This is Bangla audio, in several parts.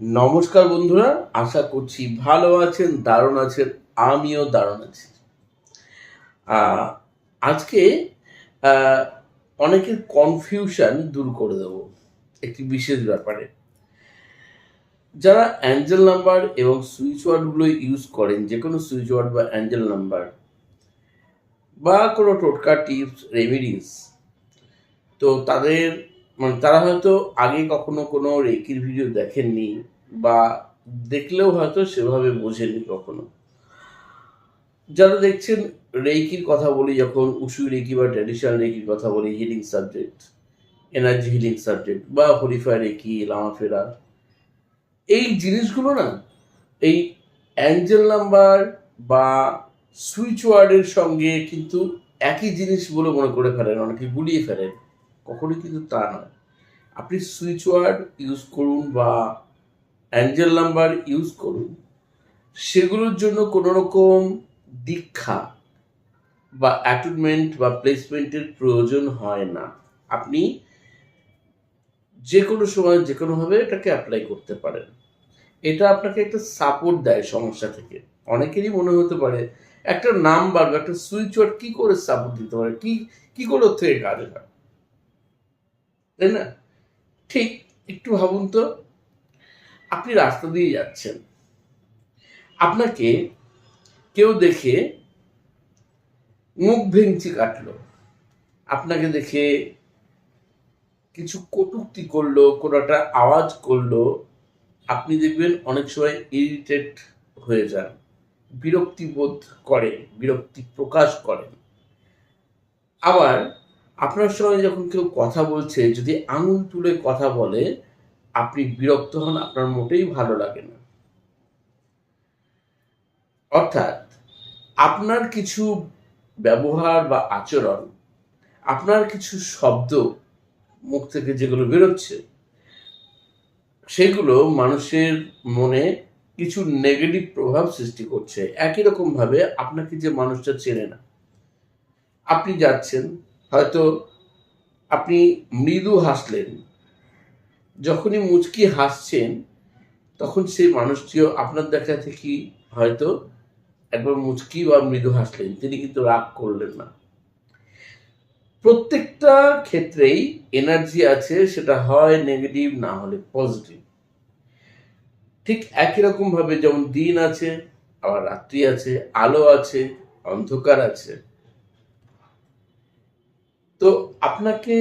নমস্কার বন্ধুরা, আশা করছি ভালো আছেন, দারুণ আছেন, আমিও দারুণ আছি। আজকে অনেকের কনফিউশন দূর করে দেব একটি বিশেষ ব্যাপারে। যারা অ্যাঞ্জেল নাম্বার এবং সুইচ ওয়ার্ডগুলো ইউজ করেন যে কোনো সুইচ ওয়ার্ড বা অ্যাঞ্জেল নাম্বার বা কোনো টোটকা টিপস রেমিডিস তো তাদের মানে তারা হয়তো আগে কখনো কোনো রেকির ভিডিও দেখেননি বা দেখলেও হয়তো সেভাবে বোঝেননি কখনো। যারা দেখছেন রেকির কথা বলি, যখন উসু রেকি বা ট্র্যাডিশনাল রেকির কথা বলি healing subject energy healing subject বা হরিফাই রেকি লামাফেরা এই জিনিসগুলো না, এই অ্যাঞ্জেল নাম্বার বা সুইচ ওয়ার্ডের সঙ্গে কিন্তু একই জিনিস বলে মনে করে ফেলেন, অনেকে গুলিয়ে ফেলেন। কখনোই কিন্তু তা নয়। আপনি সুইচ ওয়ার্ড ইউজ করুন বা অ্যাঞ্জেল নাম্বার ইউজ করুন, সেগুলোর জন্য কোনো রকম দীক্ষা বা অ্যাটুনমেন্ট বা প্লেসমেন্টের প্রয়োজন হয় না। আপনি যে কোনো সময় যে কোনোভাবে এটাকে অ্যাপ্লাই করতে পারেন। এটা আপনাকে একটা সাপোর্ট দেয় সমস্যা থেকে। অনেকেরই মনে হতে পারে, একটা নাম্বার বা একটা সুইচ ওয়ার্ড কী করে সাপোর্ট দিতে পারে? কি কি করে থেকে কাজে হয় তাই না? ঠিক একটু ভাবুন তো। আপনি রাস্তা দিয়ে যাচ্ছেন। আপনাকে কেউ দেখে মুখ ভেঙচি কাটলো। আপনাকে দেখে কিছু কটুক্তি করল, কোনো একটা আওয়াজ করল। আপনি দেখবেন অনেক সময় ইরিটেট হয়ে যান, বিরক্তি বোধ করে বিরক্তি প্রকাশ করেন। আবার আপনার সঙ্গে যখন কেউ কথা বলছে, যদি আঙুল তুলে কথা বলে, আপনি বিরক্ত হন, আপনার মোটেই ভালো লাগে না। অর্থাৎ, আপনার কিছু ব্যবহার বা আচরণ, আপনার কিছু শব্দ মুখ থেকে যেগুলো বেরোচ্ছে, সেগুলো মানুষের মনে কিছু নেগেটিভ প্রভাব সৃষ্টি করছে। একই রকম ভাবে আপনাকে যে মানুষটা চেনে না, আপনি যাচ্ছেন হয়তো আপনি মৃদু হাসলেন। যখনই মুচকি হাসছেন, তখন সেই মানুষটিও আপনার দেখা থেকে হয়তো একবার মুচকি বা মৃদু হাসলেন, তিনি কিন্তু রাগ করলেন না। প্রত্যেকটা ক্ষেত্রেই এনার্জি আছে, সেটা হয় নেগেটিভ না হলে পজিটিভ ঠিক একই রকম ভাবে যেমন দিন আছে, আবার রাত্রি আছে, আলো আছে, অন্ধকার আছে। তো আপনাকে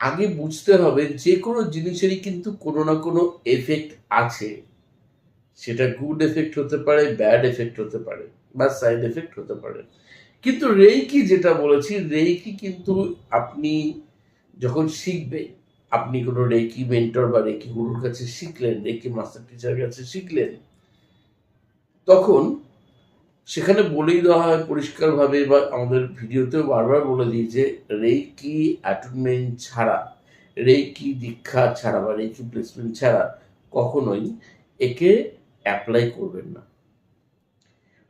আগে বুঝতে হবে যে কোনো জিনিসেরই কিন্তু কোনো না কোনো এফেক্ট আছে। সেটা গুড এফেক্ট হতে পারে ব্যাড এফেক্ট হতে পারে বা সাইড এফেক্ট হতে পারে। কিন্তু রেইকি যেটা বলেছি রেইকি কিন্তু আপনি যখন শিখবে, আপনি কোনো রেকি মেন্টর বা রেকি গুরুর কাছে শিখলেন রেকি মাস্টার টিচারের কাছে শিখলেন, তখন সেখানে বলেই দেওয়া হয় পরিষ্কারভাবে বা আমাদের ভিডিওতেও বারবার বলে দিই যে রেকি অ্যাটুনমেন্ট ছাড়া রেকি দীক্ষা ছাড়া বা রেকি প্লেসমেন্ট ছাড়া কখনোই একে অ্যাপ্লাই করবেন না।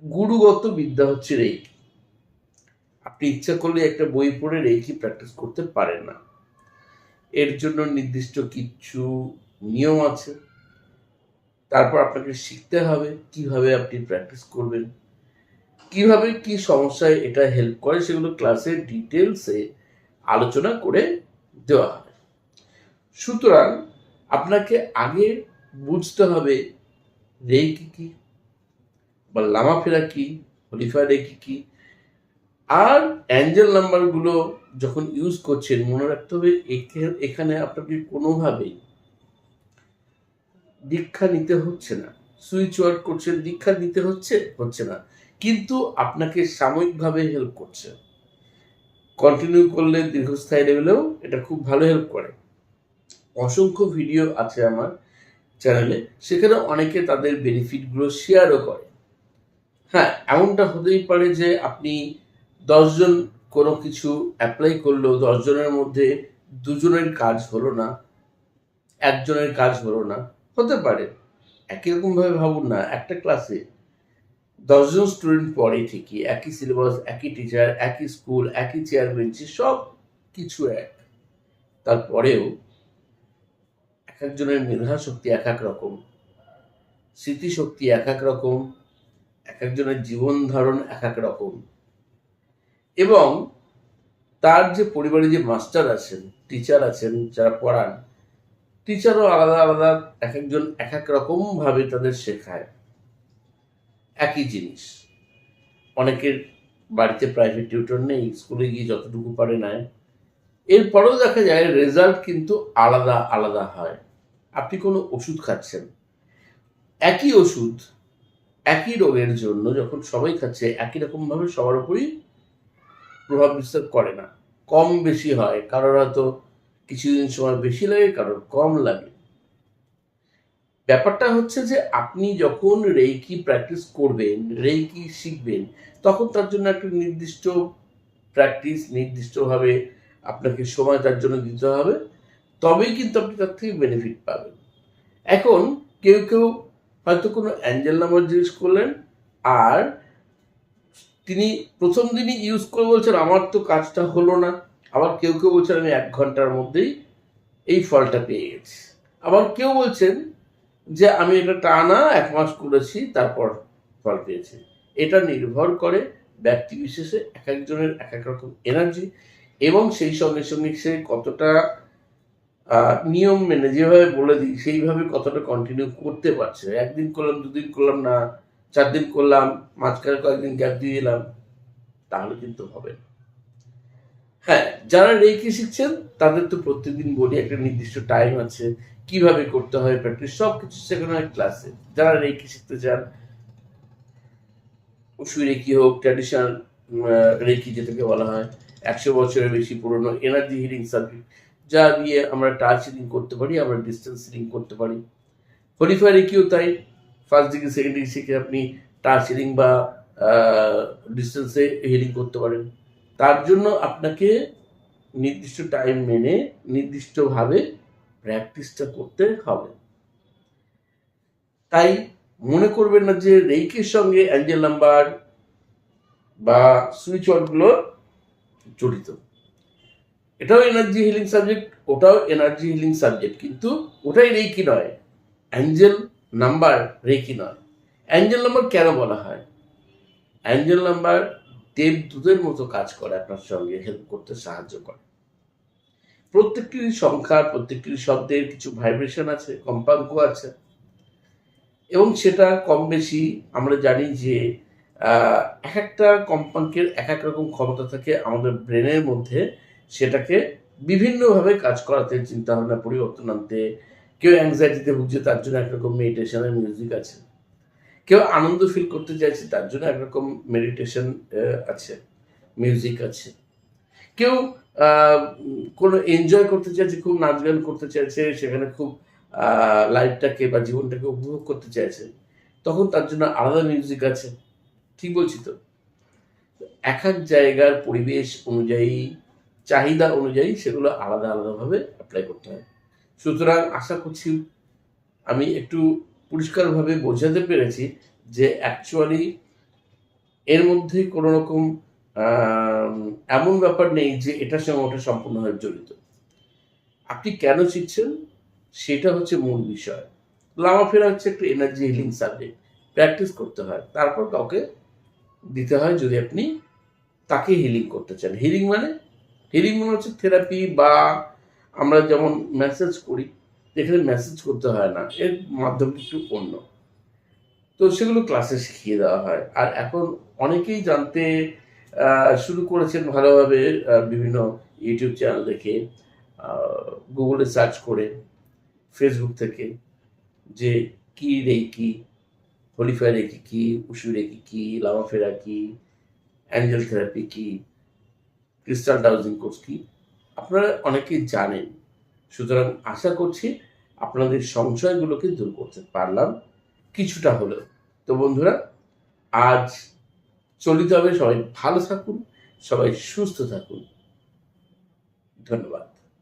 গুরুগত বিদ্যা হচ্ছে রেকি আপনি ইচ্ছা করলে একটা বই পড়ে রেকি প্র্যাকটিস করতে পারেন না। এর জন্য নির্দিষ্ট কিছু নিয়ম আছে। তারপর আপনাকে শিখতে হবে কীভাবে আপনি প্র্যাকটিস করবেন। কীভাবে কি সমস্যায় এটা হেল্প করে সেগুলো ক্লাসে ডিটেলসে আলোচনা করে দেওয়া হয়। সুতরাং আপনাকে আগে বুঝতে হবে রেকি কি বা লামাফেরা কি হলিফা রেকি কি, আর অ্যাঞ্জেল নাম্বারগুলো যখন ইউজ করছেন মনে রাখতে হবে এখে- এখানে আপনাকে কোনোভাবেই দীক্ষা নিতে হচ্ছে না। সুইচ ওয়ার্ড করছেন, দীক্ষা নিতে হচ্ছে হচ্ছে না। কিন্তু আপনাকে সাময়িকভাবে হেল্প করছে। কন্টিনিউ করলে দীর্ঘস্থায়ী লেভেলেও এটা খুব ভালো হেল্প করে। অসংখ্য ভিডিও আছে আমার চ্যানেলে সেখানে অনেকে তাদের বেনিফিটগুলো শেয়ারও করে। হ্যাঁ এমনটা হতেই পারে যে আপনি দশজন কোনো কিছু অ্যাপ্লাই করলেও দশজনের মধ্যে দুজনের কাজ হলো না, একজনের কাজ হলো না, হতে পারে। একই রকমভাবে ভাবুন না, একটা ক্লাসে দশজন স্টুডেন্ট পড়ে ঠিকই, একই সিলেবাস একই টিচার একই স্কুল একই চেয়ার বেঞ্চি সব কিছু এক। তারপরেও এক একজনের মেধা শক্তি এক এক রকম স্মৃতিশক্তি এক এক রকম, এক একজনের জীবন ধারণ এক এক রকম। এবং তার যে পরিবারে যে মাস্টার আছেন টিচার আছেন, যারা পড়ান টিচারও আলাদা আলাদা এক একজন এক এক রকম ভাবে তাদের শেখায়। একই জিনিস। অনেকের বাড়িতে প্রাইভেট টিউটর নেই স্কুলে গিয়ে যতটুকু পারে নেয়। এরপরেও দেখা যায় রেজাল্ট কিন্তু আলাদা আলাদা হয়। আপনি কোনো ওষুধ খাচ্ছেন। একই ওষুধ, একই রোগের জন্য যখন সবাই খাচ্ছে, একই রকমভাবে সবার উপরই প্রভাব বিস্তার করে না। কম বেশি হয়, কারোর হয়তো কিছুদিন সময় বেশি লাগে, কারোর কম লাগে। ব্যাপারটা হচ্ছে যে আপনি যখন রেইকি প্র্যাকটিস করবেন, রেইকি শিখবেন, তখন তার জন্য একটা নির্দিষ্ট প্র্যাকটিস নির্দিষ্টভাবে আপনাকে সময় তার জন্য দিতে হবে। তবেই কিন্তু আপনি তার থেকে বেনিফিট পাবেন। এখন কেউ কেউ হয়তো কোনো অ্যাঞ্জেল নাম্বার জিজ্ঞেস করলেন, আর তিনি প্রথম দিনই ইউজ করে বলছেন, আমার তো কাজটা হলো না। আবার কেউ কেউ বলছেন, আমি এক ঘণ্টার মধ্যেই এই ফলটা পেয়ে গেছি। আবার কেউ বলছেন যে আমি এটা টানা এক মাস করেছি, তারপর ফল পেয়েছি। এটা নির্ভর করে ব্যক্তি বিশেষে এক একজনের এক এক রকম এনার্জি এবং সেই সঙ্গে সঙ্গে সে কতটা নিয়ম মেনে যেভাবে বলে দিই, সেইভাবে কতটা কন্টিনিউ করতে পারছে। একদিন করলাম, দুদিন করলাম না চার দিন করলাম, মাঝখানে কয়েকদিন গ্যাপ দিয়ে দিলাম তাহলে কিন্তু হবে না। হ্যাঁ যারা রেকি শিখছেন, তাদের তো প্রত্যেকদিন বলি একটা নির্দিষ্ট টাইম আছে, কীভাবে করতে হয় প্র্যাকটিস সব কিছু শেখানো হয় ক্লাসে যারা রেকি শিখতে চান, উসু রেকি হোক ট্র্যাডিশনাল রেকি যেটাকে বলা হয়, একশো বছরের বেশি পুরনো এনার্জি হিলিং সাবজেক্ট যা দিয়ে আমরা টাচ হিলিং করতে পারি, আমরা ডিস্টেন্স হিলিং করতে পারি। হলিফায়ার রেকিও তাই ফার্স্ট ডিগ্রি সেকেন্ড ডিগ্রি শিখে আপনি টাচ হিলিং বা ডিস্টেন্সে হিলিং করতে পারেন। তার জন্য আপনাকে নির্দিষ্ট টাইম মেনে নির্দিষ্টভাবে প্র্যাকটিসটা করতে হবে। তাই মনে করবেন না যে রেইকের সঙ্গে অ্যাঞ্জেল নাম্বার বা সুইচ ওয়ার্ডগুলো জড়িত। এটাও এনার্জি হিলিং সাবজেক্ট ওটাও এনার্জি হিলিং সাবজেক্ট কিন্তু ওটাই রেইকি নয়। অ্যাঞ্জেল নাম্বার রেইকি নয়। অ্যাঞ্জেল নাম্বার কেন বলা হয়? অ্যাঞ্জেল নাম্বার দেবদূতের মতো কাজ করে, আপনার সঙ্গে হেল্প করতে সাহায্য করে। প্রত্যেকটি সংখ্যার, প্রত্যেকটি শব্দের কিছু ভাইব্রেশন আছে কম্পাঙ্ক আছে। এবং সেটা কম বেশি আমরা জানি যে এক একটা কম্পাঙ্কের এক এক রকম ক্ষমতা থাকে আমাদের ব্রেনের মধ্যে, সেটাকে বিভিন্নভাবে কাজ করাতে চিন্তা ভাবনা পরিবর্তন আনতে, কেউ অ্যাংজাইটিতে ভুগছে, তার জন্য একরকম মেডিটেশনের মিউজিক আছে। কেউ আনন্দ ফিল করতে চাইছে, তার জন্য একরকম মেডিটেশন আছে মিউজিক আছে। কেউ কোনো এনজয় করতে চাইছে, খুব নাচ গান করতে চাইছে, সেখানে খুব লাইফটাকে বা জীবনটাকে উপভোগ করতে চাইছে, তখন তার জন্য আলাদা মিউজিক আছে। ঠিক বলছি তো? এক এক জায়গার পরিবেশ অনুযায়ী, চাহিদা অনুযায়ী সেগুলো আলাদা আলাদাভাবে অ্যাপ্লাই করতে হয়। সুতরাং আশা করছি আমি একটু পরিষ্কারভাবে বোঝাতে পেরেছি যে অ্যাকচুয়ালি এর মধ্যে কোনো রকম এমন ব্যাপার নেই যে এটার সঙ্গে ওটা সম্পূর্ণভাবে জড়িত। আপনি কেন শিখছেন সেটা হচ্ছে মূল বিষয়। লামাফেরা হচ্ছে একটা এনার্জি হিলিং সাবজেক্ট প্র্যাকটিস করতে হয়, তারপর কাউকে দিতে হয় যদি আপনি তাকে হিলিং করতে চান। হিলিং মানে? হিলিং মানে হচ্ছে থেরাপি বা আমরা যেমন মেসেজ করি এখানে মেসেজ করতে হয় না, এর মাধ্যমটা একটু অন্য। তো সেগুলো ক্লাসে শিখিয়ে দেওয়া হয়। আর এখন অনেকেই জানতে শুরু করেছেন ভালোভাবে বিভিন্ন ইউটিউব চ্যানেল দেখে গুগলে সার্চ করে ফেসবুক থেকে, যে কি রেকি হলিফায়ার রেকি কি উশু রেকি কি লামাফেরা কি অ্যাঞ্জেল থেরাপি কি ক্রিস্টাল ডাউজিং কোর্স কি, আপনারা অনেকেই জানেন। সুতরাং আশা করছি আপনাদের সংশয়গুলোকে দূর করতে পারলাম কিছুটা হলেও। তো বন্ধুরা, আজ চলিত হবে সবাই ভালো থাকুন, সবাই সুস্থ থাকুন। ধন্যবাদ।